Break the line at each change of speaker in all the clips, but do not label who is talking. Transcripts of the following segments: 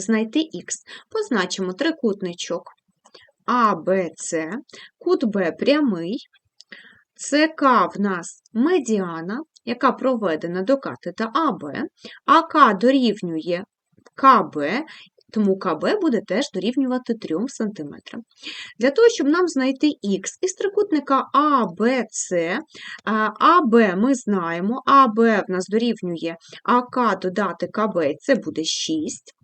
знайти х. Позначимо трикутничок АБЦ, кут Б прямий, ЦК в нас медіана, яка проведена до катета АБ, АК дорівнює КБ, тому КБ буде теж дорівнювати 3 см. Для того, щоб нам знайти х із трикутника АБЦ, АБ ми знаємо, АБ в нас дорівнює АК додати КБ, це буде 6.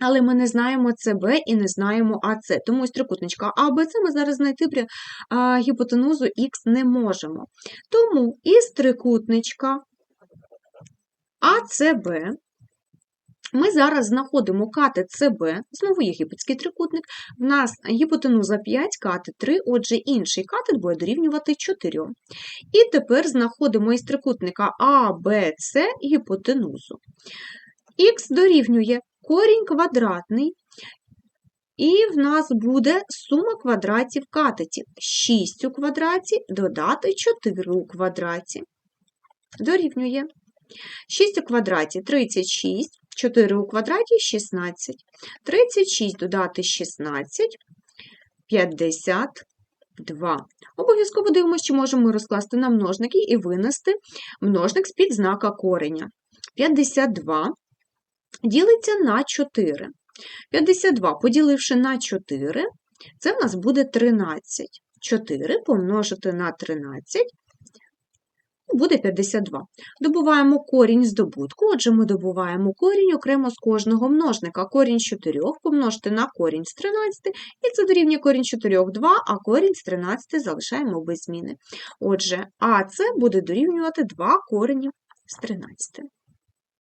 Але ми не знаємо ЦБ і не знаємо АЦ. Тому із трикутничка АБЦ ми зараз знайти при а, гіпотенузу х не можемо. Тому із трикутничка АЦБ ми зараз знаходимо катет ЦБ, знову єгипетський трикутник, в нас гіпотенуза 5, катет 3, отже, інший катет буде дорівнювати 4. І тепер знаходимо із трикутника АБЦ гіпотенузу. Х дорівнює корінь квадратний, і в нас буде сума квадратів катетів. 6 у квадраті додати 4 у квадраті. Дорівнює. 6 у квадраті 36, 4 у квадраті 16. 36 додати 16, 52. Обов'язково дивимося, чи можемо розкласти на множники і винести множник з-під знака кореня. 52 ділиться на 4. 52, поділивши на 4, це в нас буде 13. 4 помножити на 13 буде 52. Добуваємо корінь з добутку, отже, ми добуваємо корінь окремо з кожного множника. Корінь з 4 помножити на корінь з 13, і це дорівнює корінь з 4 – 2, а корінь з 13 залишаємо без зміни. Отже, АЦ буде дорівнювати 2 корені з 13.